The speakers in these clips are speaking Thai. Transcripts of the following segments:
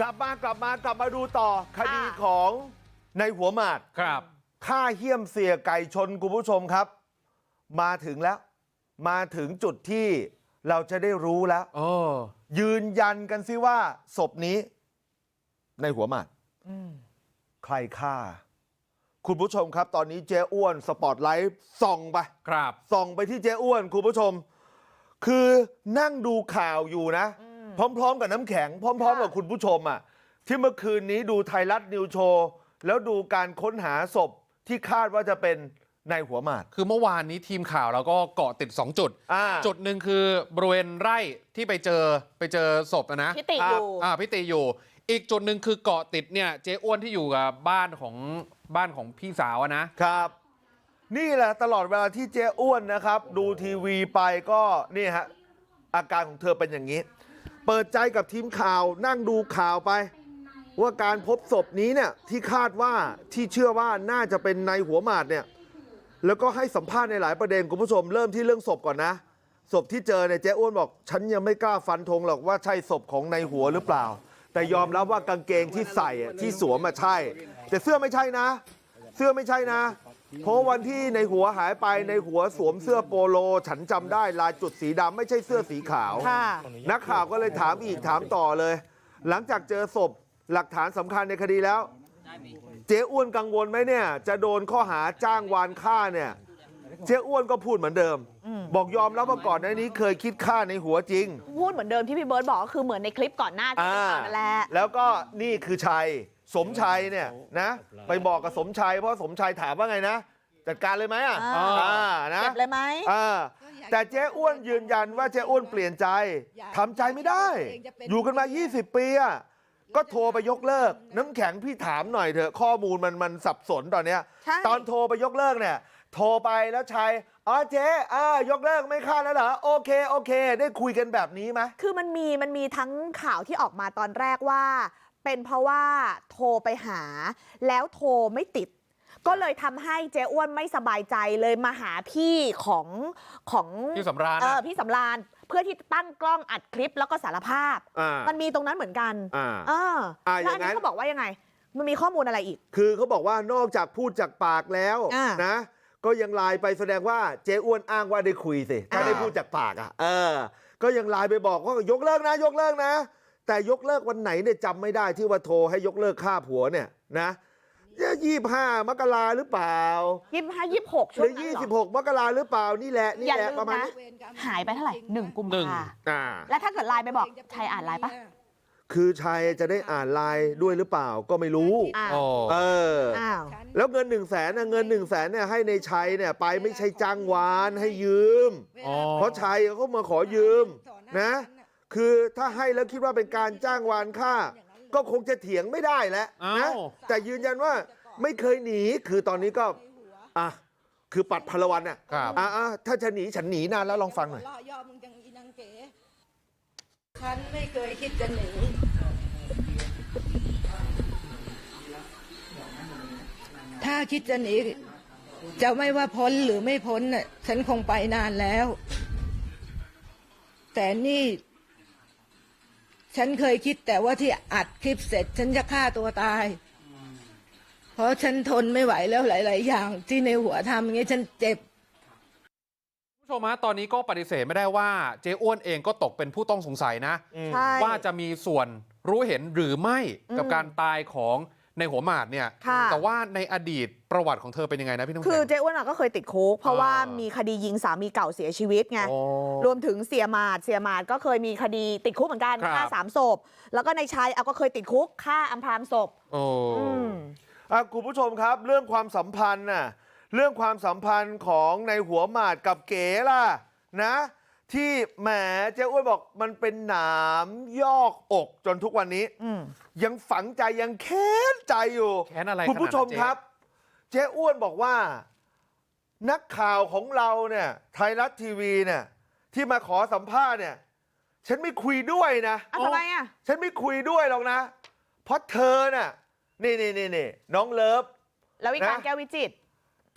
กลับมากลับมากลับมาดูต่อคดีค่ะของในหัวหมาดครับฆ่าเหี้ยมเสียไก่ชนคุณผู้ชมครับ มาถึงแล้ว มาถึงจุดที่เราจะได้รู้แล้วเออยืนยันกันสิว่าศพนี้ ในหัวหมัดอืมใครฆ่า คุณผู้ชมครับ ตอนนี้เจ๊อ้วนสปอตไลท์ส่องไปครับส่องไปที่เจ๊อ้วน คุณผู้ชม คือนั่งดูข่าวอยู่นะ พร้อมๆกับน้ำแข็งพร้อมๆกับคุณผู้ชมอะที่เมื่อคืนนี้ดูไทยรัฐนิวโชว์แล้วดูการค้นหาศพที่คาดว่าจะเป็นในหัวหมาดคือเมื่อวานนี้ทีมข่าวเราก็เกาะติด 2 จุดอ่าจุดหนึ่งคือบริเวณไร่ที่ไปเจอไปเจอศพนะนะพิติอยู่อ่าพี่ตีอยู่ อีกจุดหนึ่งคือเกาะติดเนี่ยเจ๊อ้วนที่อยู่กับบ้านของบ้านของพี่สาวอะนะครับ นี่แหละตลอดเวลาที่เจ๊อ้วนนะครับ ดูทีวีไปก็นี่ฮะอาการของเธอเป็นอย่างนี้ เปิดใจกับทีมข่าวนั่งดูข่าวไปว่าการพบศพนี้เนี่ยที่คาดว่าที่เชื่อว่าน่าจะเป็นในหัวหมาดเนี่ยแล้วก็ให้สัมภาษณ์ในหลายประเด็นคุณผู้ชมเริ่มที่เรื่องศพก่อนนะ ศพที่เจอเนี่ยเจ๊อ้วนบอก ฉันยังไม่กล้าฟันธงหรอกว่าใช่ศพของในหัวหรือเปล่า แต่ยอมรับว่ากางเกงที่ใส่ที่สวมมาใช่ แต่เสื้อไม่ใช่นะ เสื้อไม่ใช่นะ เพราะวันที่ในหัวหายไปในหัวสวมเสื้อโปโลฉันจำได้ลายจุดสีดำไม่ใช่เสื้อสีขาวค่ะนักข่าวก็เลยถามอีกถามต่อเลย หลังจากเจอศพหลักฐานสำคัญในคดีแล้ว เจ๊อ้วนกังวลไหมเนี่ย จะโดนข้อหาจ้างวานฆ่าเนี่ยเจ๊อ้วนก็พูดเหมือนเดิม บอกยอมรับว่าก่อนหน้านี้เคยคิดฆ่าในหัวจริง พูดเหมือนเดิมที่พี่เบิร์ตบอกก็คือเหมือนในคลิปก่อนหน้าที่เป็นข่าวนั่นแหละแล้วก็นี่คือชัย สมชัยเนี่ยนะไปบอกกับสมชัยเพราะสมชัยถามว่าไงนะจัดการเลยไหมอะอ่าอ่านะเจ็บเลยไหมอ่าแต่เจ๊อ้วนยืนยันว่าเจ๊อ้วนเปลี่ยนใจทำใจไม่ได้ อยู่กันมา 20 ปีอะก็โทรไปยกเลิก น้ำแข็งพี่ถามหน่อยเถอะข้อมูลมันมันสับสนตอนเนี้ยใช่ตอนโทรไปยกเลิกเนี่ย โทรไปแล้วชัยอ๋อเจ๊อ่ายกเลิกไม่ค่าแล้วเหรอโอเคโอเค ได้คุยกันแบบนี้ไหมคือมันมีมันมีทั้งข่าวที่ออกมาตอนแรกว่า เป็นเพราะว่าโทรไปหาแล้วโทรไม่ติดก็เลยทำให้เจ๊อ้วนไม่สบายใจเลยมาหาพี่ของของพี่สำราญเอออะพี่สำราญเพื่อที่ตั้งกล้องอัดคลิปแล้วก็สารภาพอ่ามันมีตรงนั้นเหมือนกันอ่าเอออ่าแล้วอันอย่างนั้นี้นเขาบอกว่ายังไง มันมีข้อมูลอะไรอีก คือเขาบอกว่านอกจากพูดจากปากแล้วอ่านะก็ยังไลน์ไปแสดงว่าเจ๊อ้วนอ้างว่าได้คุยสิถ้าอ่าได้พูดจากปากอะเออ ก็ยังไลน์ไปบอกว่ายกเลิกนะ ยกเลิกนะ แต่ยกเลิกวันไหนเนี่ยจำไม่ได้ที่ว่าโทรให้ยกเลิกค่าผัวเนี่ยนะยี่ห้ามกราหรือเปล่ายี่ห้ายี่หกหช่วรืงอนั้นยี่เหรสิบอหกมกราหรือเปล่านี่แหละนี่อย่าแหละลืมประมาณนะนี้หายไปเท่าไหร่หนึ่งกุมหนึ่งภาอ่าแล้วถ้าเกิดไลน์ไปบอกชัยอ่านไลน์ปะคือชัยจะได้อ่านไลน์ด้วยหรือเปล่าก็ไม่รู้อ้าวโอ้เอออ้าวแล้วเงินหนึ่งแสนเงินหนึ่งแสนเนี่ยให้ในชัยเนี่ยไปไม่ใช่จ้างวานให้ยืมอ๋อเพราะชัยเขามาขอยืมนะ คือถ้าให้แล้วคิดว่าเป็นการจ้างวานค่าก็คงจะเถียงไม่ได้แล้วนะอ้าวแต่ยืนยันว่าไม่เคยหนีคือตอนนี้ก็อะคือปัดพลวันอะครับอะอะถ้าจะหนีฉันหนีนานแล้วลองฟังหน่อยล่อย่อมึงจังอีนางเก๋ฉันไม่เคยคิดจะหนีถ้าคิดจะหนีจะไม่ว่าพ้นหรือไม่พ้นน่ะฉันคงไปนานแล้ว แต่นี่ ฉันเคยคิดแต่ว่าที่อัดคลิปเสร็จ ฉันจะฆ่าตัวตาย เพราะฉันทนไม่ไหวแล้วหลาย ๆ อย่าง ที่ในหัวทำอย่างนี้ฉันเจ็บคุณผู้ชมฮะตอนนี้ก็ปฏิเสธไม่ได้ว่าเจ๊อ้วนเองก็ตกเป็นผู้ต้องสงสัยนะ ใช่ ว่าจะมีส่วนรู้เห็นหรือไม่กับอืมการตายของ ในหัวหมาดเนี่ยค่ะแต่ว่าในอดีตประวัติของเธอเป็นยังไงนะพี่น้องคือแข็งเจ๊อ้วนอะก็เคยติดคุกเพราะว่าอ่ามีมีคดียิงสามีเก่าเสียชีวิตไงโอ้รวมถึงเสียหมาดเสียหมาดก็เคยมีคดีติดคุกเหมือนกันครับฆ่าสามศพแล้วก็ในชัยเอาก็เคยติดคุกฆ่าอำพรางศพโอ้อืมอะคุณผู้ชมครับ เรื่องความสัมพันธ์น่ะเรื่องความสัมพันธ์ของในหัวหมาดกับเก๋ล่ะนะ ที่แหมเจ้อ้วนบอกมันเป็นหนามยอกอกจนทุกวันนี้อืมยังฝังใจยังแค้นใจอยู่แค้นอะไรคุณผู้ชมขนาดนั้นเจ๊ครับ เจ๊อ้วนบอกว่า นักข่าวของเราเนี่ย ไทยรัฐทีวีเนี่ย ที่มาขอสัมภาษณ์เนี่ย ฉันไม่คุยด้วยนะอะทำไมอะฉันไม่คุยด้วยหรอกนะ เพราะเธอน่ะนี่นี่นี่นี่น้องเลิฟแล้ววิการนะแก้ววิจิตร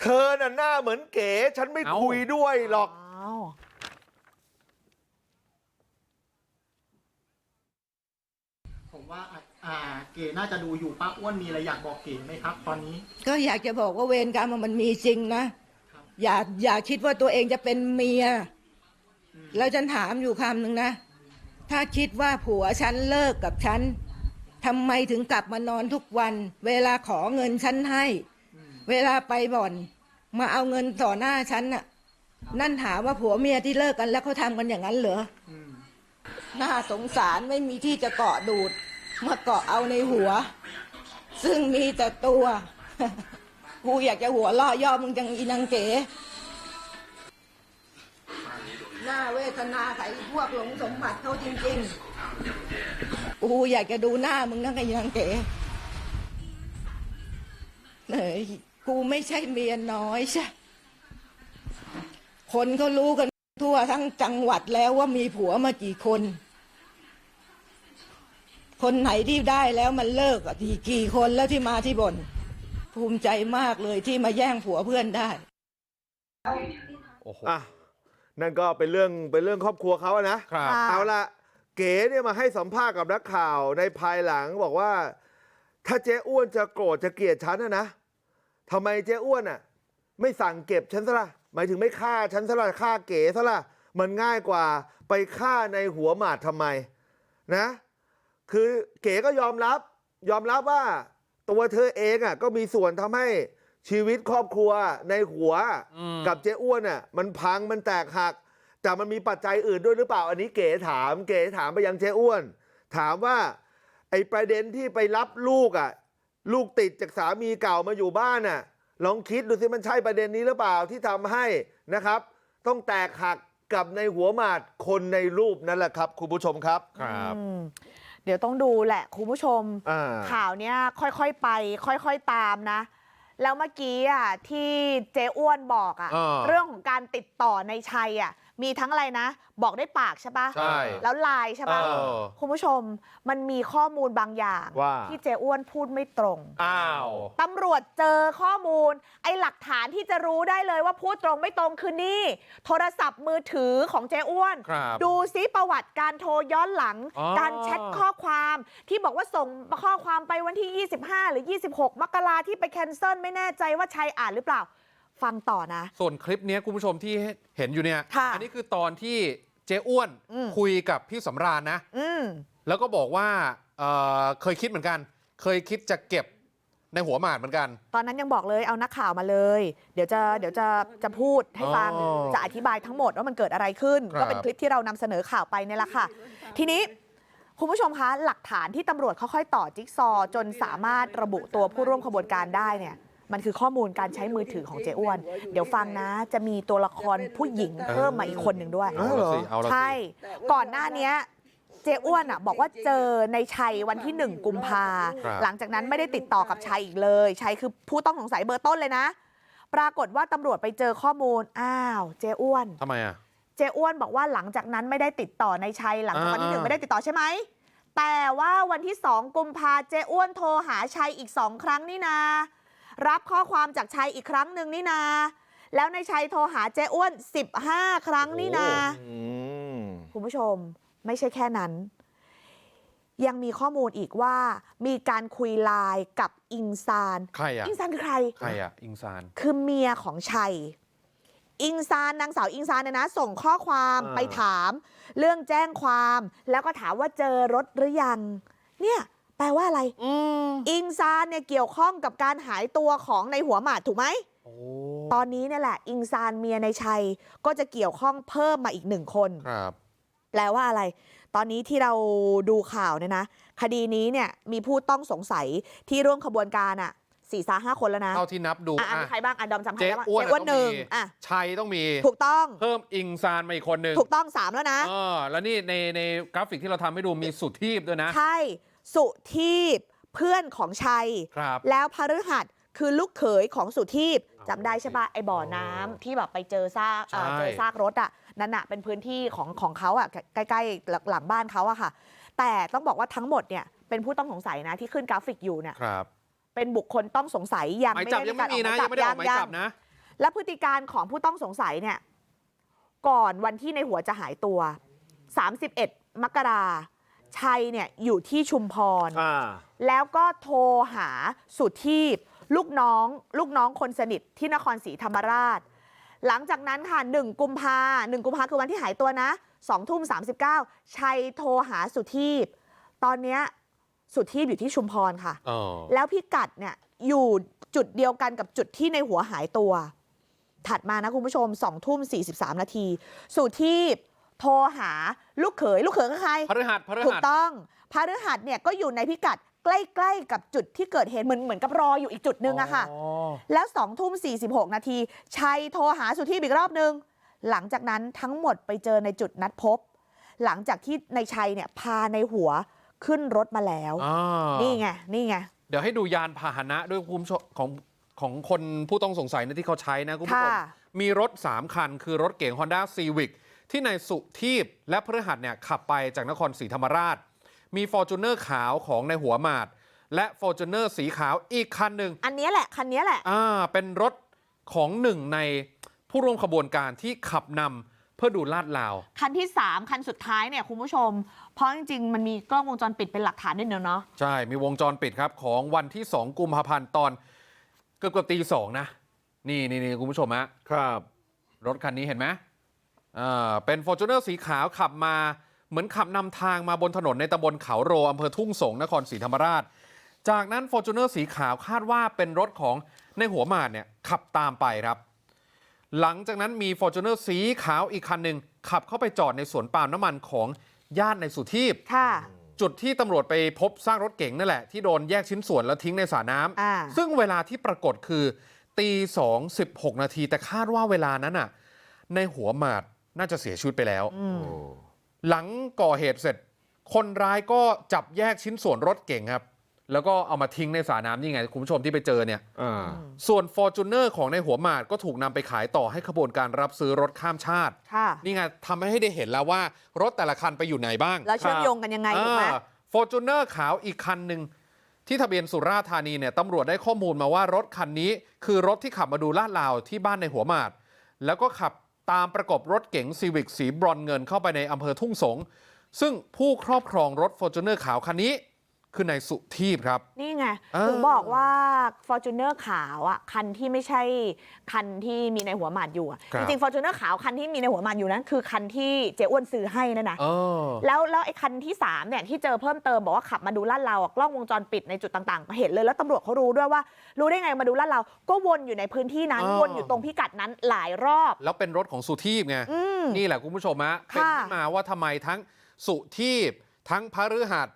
เธอน่ะหน้าเหมือนเก๋ ฉันไม่เอ้าคุยด้วยหรอก อ้าว คง ผมว่าอะอ่าเก๋น่าจะดูอยู่ป้าอ้วนมีอะไรอยากบอกเก๋ไหมครับ ตอนนี้ ก็อยากจะบอกว่าเวรกรรมมันมีจริงนะอย่าอย่าคิดว่าตัวเองจะเป็นเมีย แล้วฉันถามอยู่คำหนึ่งนะ ถ้าคิดว่าผัวฉันเลิกกับฉันทำไมถึงกลับมานอนทุกวัน เวลาขอเงินฉันให้ เวลาไปบ่อน มาเอาเงินต่อหน้าฉันน่ะ นั่นถามว่าผัวเมียที่เลิกกันแล้วเขาทำกันอย่างนั้นเหรออืมน่าสงสารไม่มีที่จะเกาะดูด มาเกาะเอาในหัว ซึ่งมีแต่ตัวกูอยากจะหัวล่อย่อมึงจังอีนางเก๋หน้าเวทนาไขพวกหลงสมบัติเขาจริงๆกูอยากจะดูหน้ามึงนะไอ้นางเก๋เฮ้ยกูไม่ใช่เมียน้อยใช่ คนเขารู้กันทั่วทั้งจังหวัดแล้วว่ามีผัวมากี่คน คนไหนที่ได้แล้วมันเลิกอะกี่กี่คนแล้วที่มาที่บน ภูมิใจมากเลยที่มาแย่งผัวเพื่อนได้ โอ้โหอะนั่นก็เป็นเรื่องเป็นเรื่องครอบครัวเขาอะนะ ครับ ค่ะ เอาละเก๋เนี่ยมาให้สัมภาษณ์กับนักข่าวในภายหลังบอกว่า ถ้าเจ๊อ้วนจะโกรธจะเกลียดฉันนะนะทำไมเจ๊อ้วนอะ ไม่สั่งเก็บฉันซะละหมายถึงไม่ฆ่าฉันซะละฆ่าเก๋ซะละมันง่ายกว่าไปฆ่าในหัวหมาดทำไม นะ คือเก๋ก็ยอมรับยอมรับว่าตัวเธอเองอะก็มีส่วนทำให้ชีวิตครอบครัวในหัวอืมกับเจ๊อ้วนอะมันพังมันแตกหัก แต่มันมีปัจจัยอื่นด้วยหรือเปล่า อันนี้เก๋ถามเก๋ถามไปยังเจ๊อ้วน ถามว่าไอ้ประเด็นที่ไปรับลูกอะลูกติดจากสามีเก่ามาอยู่บ้านน่ะลองคิดดูสิมันใช่ประเด็นนี้หรือเปล่าที่ทำให้นะครับ ต้องแตกหักกับในหัวหมาดคนในรูปนั่นแหละครับ คุณผู้ชมครับครับอืม เดี๋ยวต้องดูแหละคุณผู้ชมอ่าข่าวเนี้ยค่อยๆไปค่อยๆตามนะ แล้วเมื่อกี้อะที่เจ๊อ้วนบอกอะเออเรื่องของการติดต่อในชัยอะ มีทั้งอะไรนะ บอกได้ปากใช่ปะใช่แล้วไลน์ใช่ปะเออ คุณผู้ชมมันมีข้อมูลบางอย่าง ว่า ที่เจ๊อ้วนพูดไม่ตรง อ้าว ตำรวจเจอข้อมูล ไอ้หลักฐานที่จะรู้ได้เลยว่าพูดตรงไม่ตรงคือนี่ โทรศัพท์มือถือของเจ๊อ้วน ครับดูซิประวัติการโทรย้อนหลัง อ๋อ การแชทข้อความ ที่บอกว่าส่งข้อความไปวันที่ 25 หรือ 26 มกราที่ไปแคนเซิลไม่แน่ใจว่าชัยอ่านหรือเปล่า ฟังต่อนะส่วนคลิปเนี้ยคุณผู้ชมที่เห็นอยู่เนี่ยค่ะอันี้คือตอนที่เจ๊อ้วนอืมคุยกับพี่สำราญนะอืมแล้วก็บอกว่าเอ่อเคยคิดเหมือนกัน เคยคิดจะเก็บในหัวหมาดเหมือนกัน ตอนนั้นยังบอกเลยเอานักข่าวมาเลย เดี๋ยวจะเดี๋ยวจะจะพูดให้ฟังอ๋อจะอธิบายทั้งหมดว่ามันเกิดอะไรขึ้นครับก็เป็นคลิปที่เรานำเสนอข่าวไปเนี่ยแหละค่ะ ทีนี้คุณผู้ชมคะหลักฐานที่ตำรวจค่อยๆต่อจิ๊กซอว์จนสามารถระบุตัวผู้ร่วมขบวนการได้เนี่ย มันคือข้อมูลการใช้มือถือของเจ้อ้วน เดี๋ยวฟังนะ จะมีตัวละครผู้หญิงเพิ่มมาอีกคนหนึ่งด้วยอ้าวเหรอสิเอาละสิ ใช่ ก่อนหน้าเนี้ยเจ้อ้วนอะบอกว่าเจอในชัยวันที่หนึ่งกุมภาครับ หลังจากนั้นไม่ได้ติดต่อกับชัยอีกเลยชัยคือผู้ต้องสงสัยเบอร์ต้นเลยนะ ปรากฏว่าตำรวจไปเจอข้อมูลอ้าวเจ้อ้วน ทำไมอะ เจ้อ้วนบอกว่าหลังจากนั้นไม่ได้ติดต่อในชัยหลังจากวันที่หนึ่งอ่า ไม่ได้ติดต่อใช่ไหม แต่ว่าวันที่สองกุมภาเจ้อ้วนโทรหาชัยอีกสองครั้งนี่นา รับข้อความจากชัยอีกครั้งหนึ่งนี่นาแล้วในชัยโทรหาเจ้อ้วน15ครั้งนี่นาอืมคุณผู้ชมไม่ใช่แค่นั้น ยังมีข้อมูลอีกว่า มีการคุยไลน์กับอิงซานใครอะอิงซานคือใครใครอะอิงซานคือเมียของชัย อิงซานนางสาวอิงซานเนี่ยนะ ส่งข้อความอ่าไปถาม เรื่องแจ้งความ แล้วก็ถามว่าเจอรถหรือยัง เนี่ยแป ลว่าอะไรอืมอิงซานเนี่ยเกี่ยวข้องกับการหายตัวของในหัวหมาดถูกไหมโอ้ตอนนี้เนี่ยแหละ อิงซานเมียในชัยก็จะเกี่ยวข้องเพิ่มมาอีกหนึ่งคนครับแปลว่าอะไร ตอนนี้ที่เราดูข่าวเนี่ยนะ คดีนี้เนี่ยมีผู้ต้องสงสัยที่ร่วมขบวนการอะสี่สาห้าคนแล้วนะเท่าที่นับดูอะอะมีใครบ้างอะดอมจำใครเจ๊ได้บ้างอ้วนเจ๊อ้วนต้องหนึ่งมีอะชัยต้องมีถูกต้องเพิ่มอิงซานมาอีกคนหนึ่งถูกต้องสามแล้วนะเออแล้วนี่ในในกราฟิกที่เราทำให้ดูมีสุทีพด้วยนะ ใช่ สุทีพเพื่อนของชัยครับแล้วพฤหัสคือลูกเขยของสุทีพจำได้ใช่ปะไอบ่อน้ำที่แบบไปเจอซากเอ่อใช่เจอซากรถอะนั่นอะเป็นพื้นที่ของของเขาอะใกล้ๆหลังหลังบ้านเขาอะค่ะ แต่ต้องบอกว่าทั้งหมดเนี่ยเป็นผู้ต้องสงสัยนะที่ขึ้นกราฟิกอยู่เนี่ยครับเป็นบุคคลต้องสงสัยยังหมายไม่จับได้ยังไม่มีนะกายังไม่ได้ออกหมายจับนะ และพฤติการของผู้ต้องสงสัยเนี่ยก่อนวันที่ในหัวจะหายตัว 31 มกรา ชัยเนี่ยอยู่ที่ชุมพรอ่าแล้วก็โทรหาสุทีพลูกน้องลูกน้องคนสนิทที่นครศรีธรรมราชหลังจากนั้นค่ะ1กุมภาหนึ่งกุมภาคือวันที่หายตัวนะ2ทุ่ม39ชัยโทรหาสุทีพตอนเนี้ยสุทีพอยู่ที่ชุมพรค่ะอ๋อแล้วพิกัดเนี่ยอยู่จุดเดียวกันกับจุดที่ในหัวหายตัวถัดมานะคุณผู้ชม2ทุ่ม43นาทีสุทีพ โทรหาลูกเขยลูกเขยก็ใครพฤหัสพฤถูกหัสต้องพฤหัสเนี่ยก็อยู่ในพิกัดใกล้ๆกับจุดที่เกิดเหตุเหมือนเหมือนกับรออยู่อีกจุดหนึ่งอะค่ะอ๋อแล้ว2ทุ่ม46 นาทีชัยโทรหาสุทีพอีกรอบนึง หลังจากนั้นทั้งหมดไปเจอในจุดนัดพบ หลังจากที่ในชัยเนี่ยพาในหัวขึ้นรถมาแล้วอ่านี่ไงนี่ไงเดี๋ยวให้ดูยานพาหนะด้วยคุณผู้ชมของของคนผู้ต้องสงสัยนะที่เขาใช้นะคุณผู้ชมค่ะมีรถ 3 คัน คือรถเก๋ง Honda Civic ที่นายสุทีพและพฤหัสเนี่ยขับไปจากนครศรีธรรมราช มี f o r t u n e r ขาวของในหัวหมาด และ f o r t u n e r สีขาวอีกคันหนึ่งอันเนี้ยแหละ คันเนี้ยแหละ อ่าเป็นรถของหนึ่งในผู้ร่วมขบวนการที่ขับนำเพื่อดูลาดลาว คันที่ 3 คันสุดท้ายเนี่ยคุณผู้ชม เพราะจริงๆ มันมีกล้องวงจรปิดเป็นหลักฐานด้วยเนาะใช่ มีวงจรปิดครับของวันที่ 2 กุมภาพันธ์ตอนเกือบเกือบตีสองนะ นี่นี่นี่คุณผู้ชมฮะครับ รถคันนี้เห็นไหม อ่าเป็น f o r t u n e r สีขาวขับมาเหมือนขับนำทางมาบนถนนในตำบลเขาโรอำเภอทุ่งสงนครศรีธรรมราช จากนั้น f o r t u n e r สีขาวคาดว่าเป็นรถของในหัวหมาดเนี่ยขับตามไปครับ หลังจากนั้นมี f o r t u n e r สีขาวอีกคันหนึ่งขับเข้าไปจอดในสวนปาล์มน้ำมันของญาติในสุทีพค่ะจุดที่ตำรวจไปพบซากรถเก๋งนั่นแหละ ที่โดนแยกชิ้นส่วนแล้วทิ้งในสระน้ำอ่าซึ่งเวลาที่ปรากฏคือตีสองสิบหกนาทีแต่คาดว่าเวลานั้นน่ะ ในหัวหมาด น่าจะเสียชีวิตไปแล้วอืมหลังก่อเหตุเสร็จคนร้ายก็จับแยกชิ้นส่วนรถเก่งครับ แล้วก็เอามาทิ้งในสระน้ำนี่ไงคุณผู้ชมที่ไปเจอเนี่ยอ่าส่วน f o r t u n e r ของในหัวหมาดก็ถูกนำไปขายต่อให้ขบวนการรับซื้อรถข้ามชาติค่ะนี่ไงทำให้ได้เห็นแล้วว่ารถแต่ละคันไปอยู่ไหนบ้าง แล้วเชื่อมโยงกันยังไงถูกไหมฟอร์จูเนอร์ขาวอีกคันหนึ่งที่ทะเบียนสุราษฎร์ธานีเนี่ยตำรวจได้ข้อมูลมาว่ารถคันนี้ คือรถที่ขับมาดูลาดลาวที่บ้านในหัวหมาด แล้วก็ขับ ตามประกบรถเก๋งซีวิกสีบรอนเงินเข้าไปในอำเภอทุ่งสงซึ่งผู้ครอบครองรถฟอร์จูเนอร์ขาวคันนี้ คือนายสุทีพครับ นี่ไงเออถึงบอกว่า f o r t u n e r ขาวอะคันที่ไม่ใช่คันที่มีในหัวหมาดอยู่อะจริงๆ f o r t u n e r ขาวคันที่มีในหัวหมาดอยู่นั้นคือคันที่เจ๊อ้วนซื้อให้นั่นนะเออ แล้วแล้วไอ้คันที่3เนี่ยที่เจอเพิ่มเติมบอกว่าขับมาดูลาดเราอะกล้องวงจรปิดในจุดต่างๆ เห็นเลยแล้วตำรวจเขารู้ด้วยว่า รู้ได้ไงมาดูลาดเราก็วนอยู่ในพื้นที่นั้นอ๋อ วนอยู่ตรงพิกัดนั้นหลายรอบ แล้วเป็นรถของสุทีพไง อืม นี่แหละคุณผู้ชมฮะเป็นค่ะ ที่มาว่าทำไมทั้งสุทีพทั้งพฤหัส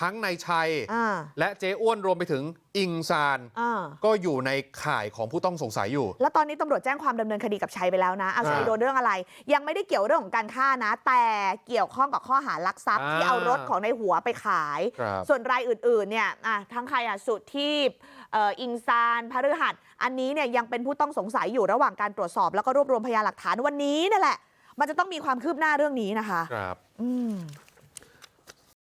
ทั้งนายชัยอ่าและเจ๊อ้วนรวมไปถึงอิงซานอ่าก็อยู่ในข่ายของผู้ต้องสงสัยอยู่ แล้วตอนนี้ตำรวจแจ้งความดำเนินคดีกับชัยไปแล้วนะเอาชัยอ่าโดนเรื่องอะไร ยังไม่ได้เกี่ยวเรื่องของการฆ่านะ แต่เกี่ยวข้องกับข้อหารักทรัพย์อ่าที่เอารถของในหัวไปขายครับส่วนรายอื่นๆเนี่ยอะทั้งใครอะสุทีพเอ่ออิงซานพฤหัส อันนี้เนี่ยยังเป็นผู้ต้องสงสัยอยู่ระหว่างการตรวจสอบ แล้วก็รวบรวมพยานหลักฐานวันนี้นั่นแหละ มันจะต้องมีความคืบหน้าเรื่องนี้นะคะครับอืม